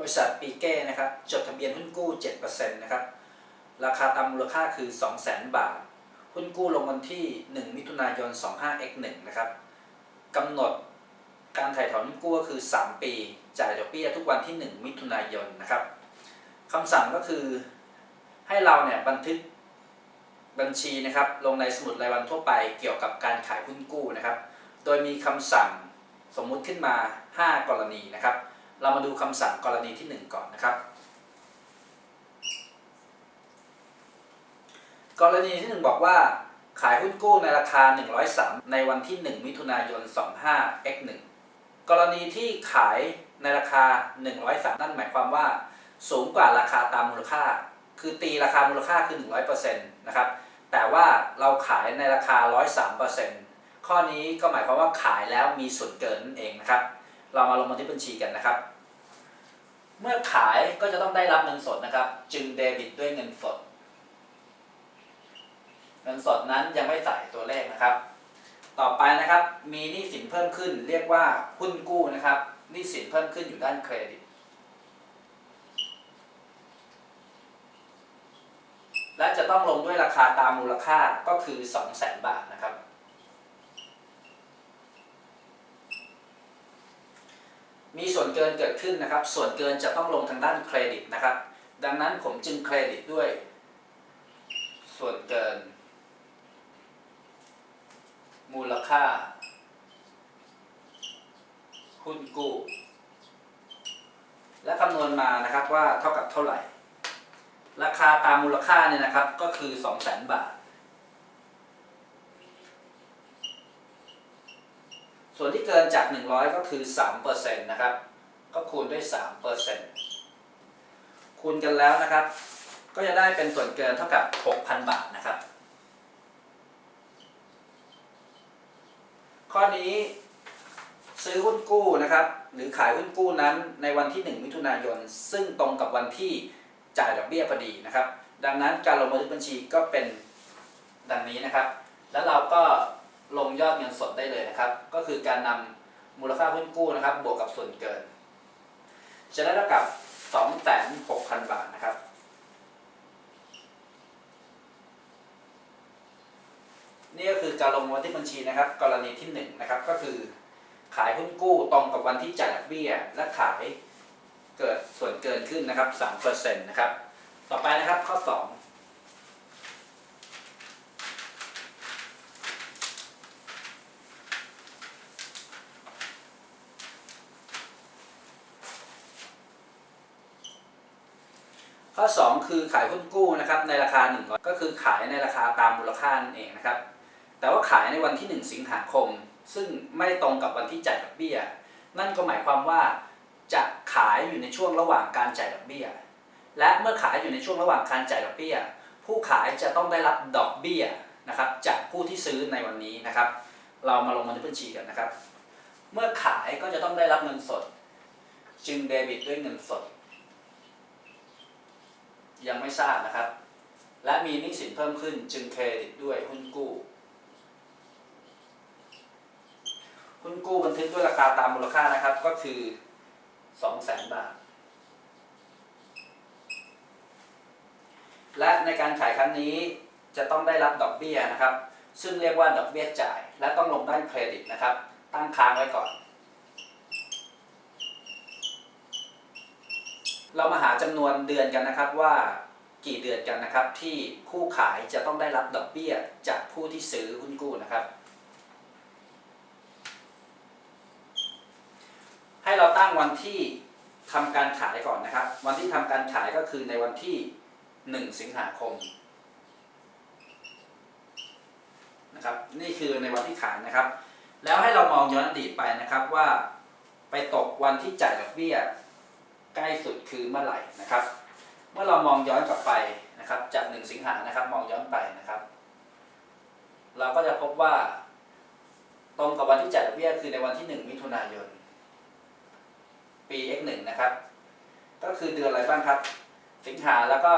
บริษัทปีเก้นะครับจดทะเบียนหุ้นกู้ 7%นะครับราคาตามมูลค่าคือ 200,000 บาท หุ้นกู้ลงวันที่ 1 มิถุนายน 25x1 นะครับกำหนดการถ่ายถอนหุ้นกู้ก็คือ 3 ปี จ่ายดอกเบี้ยทุกวันที่ 1 มิถุนายนนะครับคำสั่งก็คือให้เราเนี่ยบันทึกบัญชีนะครับลงในสมุดรายวันทั่วไปเกี่ยวกับการขายหุ้นกู้นะครับ โดยมีคำสั่งสมมุติขึ้นมา 5 กรณีนะครับ เรามาดูคำสั่งกรณีที่ 1 ก่อนนะครับ กรณีที่ 1 บอกว่าขายหุ้นกู้ในราคา 103 ในวันที่ 1 มิถุนายน 25 x 1 กรณีที่ขายในราคา 103 นั่นหมายความว่า สูงกว่าราคาตามมูลค่า คือตีราคามูลค่าคือ 100%นะครับ แต่ว่าเราขายในราคา 103%ข้อนี้ก็หมายความว่าขายแล้วมีส่วนเกินนั่นเองนะครับ เรามาลงบันทึกบัญชีกันนะครับ เมื่อขายก็จะต้องได้รับเงินสดนะครับ จึงเดบิตด้วยเงินสด เงินสดนั้นยังไม่ใส่ตัวเลขนะครับ ต่อไปนะครับมีหนี้สินเพิ่มขึ้น เรียกว่าหุ้นกู้นะครับหนี้สินเพิ่มขึ้นอยู่ด้านเครดิต และจะต้องลงด้วยราคาตามมูลค่าก็คือ 200,000 บาทนะครับ มีส่วนเกินเกิดขึ้นนะครับ ส่วนเกินจะต้องลงทางด้านเครดิตนะครับ ดังนั้นผมจึงเครดิตด้วย ส่วนเกิน มูลค่า หุ้นกู้ และคำนวณมานะครับว่าเท่ากับเท่าไหร่ ราคาตามมูลค่าเนี่ยนะครับก็คือ 200,000 บาท ส่วนที่เกินจาก 100 ก็คือ 3%นะครับ ก็คูณด้วย 3%คูณกันแล้วนะครับ ก็จะได้เป็นส่วนเกินเท่ากับ 6,000 บาทนะครับ ข้อนี้ซื้อหุ้นกู้นะครับ หรือขายหุ้นกู้นั้นในวันที่ 1 มิถุนายน ซึ่งตรงกับวันที่จ่ายดอกเบี้ยพอดีนะครับ ดังนั้นการลงบันทึกบัญชีก็เป็นดังนี้นะครับ แล้วเราก็ ลงยอดเงินสดได้เลยนะครับ ก็คือการนำมูลค่าหุ้นกู้นะครับ บวกกับส่วนเกิน จะได้เท่ากับ26,000บาทนะครับ นี่ก็คือการลงบันทึกบัญชีนะครับ กรณีที่1นงนะครับก็คือ ขายหุ้นกู้ตรงกับวันที่จ่ายดอกเบี้ย และขายเกิดส่วนเกินขึ้นนะครับ3%นะครับ ต่อไปนะครับข้อ 2 ข้อ 2 คือขายหุ้นกู้นะครับในราคา1ก็คือขายในราคาตามมูลค่านั่นเองนะครับ แต่ว่าขายในวันที่ 1 สิงหาคม ซึ่งไม่ตรงกับวันที่จ่ายดอกเบี้ย นั่นก็หมายความว่าจะขายอยู่ในช่วงระหว่างการจ่ายดอกเบี้ย และเมื่อขายอยู่ในช่วงระหว่างการจ่ายดอกเบี้ย ผู้ขายจะต้องได้รับดอกเบี้ยนะครับจากผู้ที่ซื้อในวันนี้นะครับ เรามาลงบันทึกบัญชีกันนะครับ เมื่อขายก็จะต้องได้รับเงินสด จึงเดบิตด้วยเงินสด ยังไม่ทราบนะครับ และมีหนี้สินเพิ่มขึ้นจึงเครดิตด้วยหุ้นกู้หุ้นกู้บันทึกด้วยราคาตามมูลค่านะครับ ก็คือ200,000บาท และในการขายครั้งนี้จะต้องได้รับดอกเบี้ยนะครับ ซึ่งเรียกว่าดอกเบี้ยจ่าย และต้องลงด้านเครดิตนะครับ ตั้งค้างไว้ก่อน เรามาหาจำนวนเดือนกันนะครับว่ากี่เดือนกันนะครับ ที่ผู้ขายจะต้องได้รับดอกเบี้ยจากผู้ที่ซื้อหุ้นกู้นะครับ ให้เราตั้งวันที่ทำการขายก่อนนะครับ วันที่ทำการขายก็คือในวันที่ 1 สิงหาคมนะครับ นี่คือในวันที่ขายนะครับ แล้วให้เรามองย้อนอดีตไปนะครับว่าไปตกวันที่จ่ายดอกเบี้ย ล้สุดคือเมื่อไหร่นะครับ เมื่อเรามองย้อนกลับไปนะครับ จาก 1 สิงหานะครับ มองย้อนไปนะครับ เราก็จะพบว่า ตรงกับวันที่จ่ายดอกเบี้ยคือในวันที่ 1 มิถุนายน ปี x1 นะครับ ก็คือเดือนอะไรบ้างครับ สิงหาแล้วก็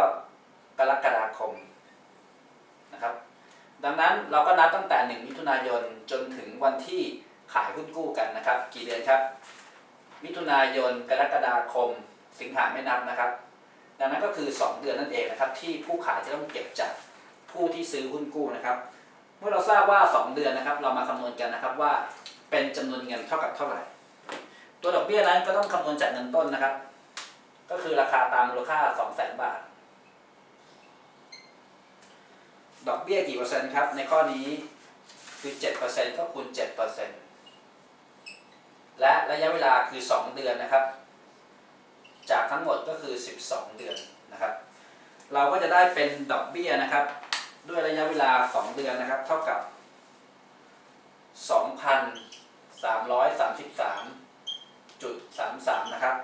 กรกฎาคมนะครับ ดังนั้นเราก็นับตั้งแต่ 1 มิถุนายนจนถึงวันที่ขายหุ้นกู้กันนะครับ กี่เดือนครับ มิถุนายน กรกฎาคม สิงหาไม่นับนะครับ ดังนั้นก็คือ 2 เดือนนั่นเองนะครับ ที่ผู้ขายจะต้องเก็บจากผู้ที่ซื้อหุ้นกู้นะครับ เมื่อเราทราบว่า 2 เดือนนะครับ เรามาคำนวณกันนะครับว่าเป็นจำนวนเงินเท่ากับเท่าไหร่ ตัวดอกเบี้ยนั้นก็ต้องคำนวณจากเงินต้นนะครับ ก็คือราคาตามมูลค่า2 0 0 0 0 0 บาท ดอกเบี้ยกี่เปอร์เซ็นต์ครับ ในข้อนี้คือ7%ก็คูณ7%และระยะเวลาคือ 2 เดือนนะครับ จากทั้งหมดก็คือ 12 เดือนนะครับ เราก็จะได้เป็นดอกเบี้ยนะครับ ด้วยระยะเวลา 2 เดือนนะครับ เท่ากับ 2,333.33 นะครับ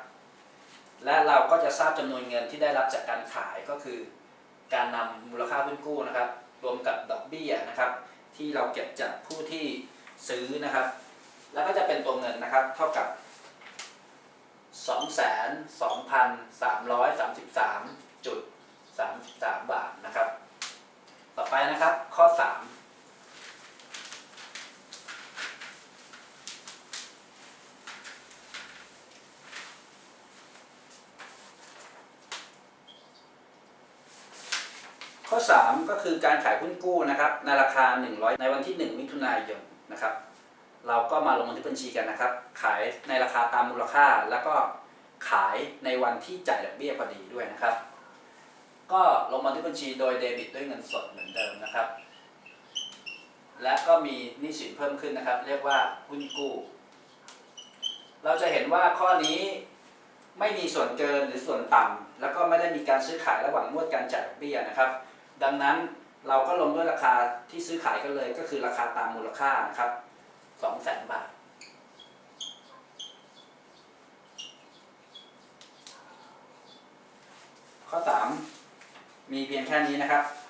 และเราก็จะทราบจำนวนเงินที่ได้รับจากการขายก็คือ การนำมูลค่าหุ้นกู้นะครับ รวมกับดอกเบี้ยนะครับ ที่เราเก็บจากผู้ที่ซื้อนะครับ แล้วก็จะเป็นตัวเงินนะครับ เท่ากับ 22,333.33 บาทนะครับ ต่อไปนะครับข้อ 3ข้อ 3 ก็คือการขายหุ้นกู้นะครับในราคา 100 ในวันที่ 1 มิถุนายนนะครับ เราก็มาลงบันทึกบัญชีกันนะครับ ขายในราคาตามมูลค่า แล้วก็ขายในวันที่จ่ายดอกเบี้ยพอดีด้วยนะครับ ก็ลงบันทึกบัญชีโดยเดบิตด้วยเงินสดเหมือนเดิมนะครับ และก็มีหนี้สินเพิ่มขึ้นนะครับ เรียกว่าหุ้นกู้ เราจะเห็นว่าข้อนี้ไม่มีส่วนเกินหรือส่วนต่ำแล้วก็ไม่ได้มีการซื้อขายระหว่างงวดการจ่ายดอกเบี้ยนะครับ ดังนั้นเราก็ลงด้วยราคาที่ซื้อขายกันเลยก็คือราคาตามมูลค่านะครับ สองแสนบาท ข้อ 3 มีเพียงแค่นี้นะครับ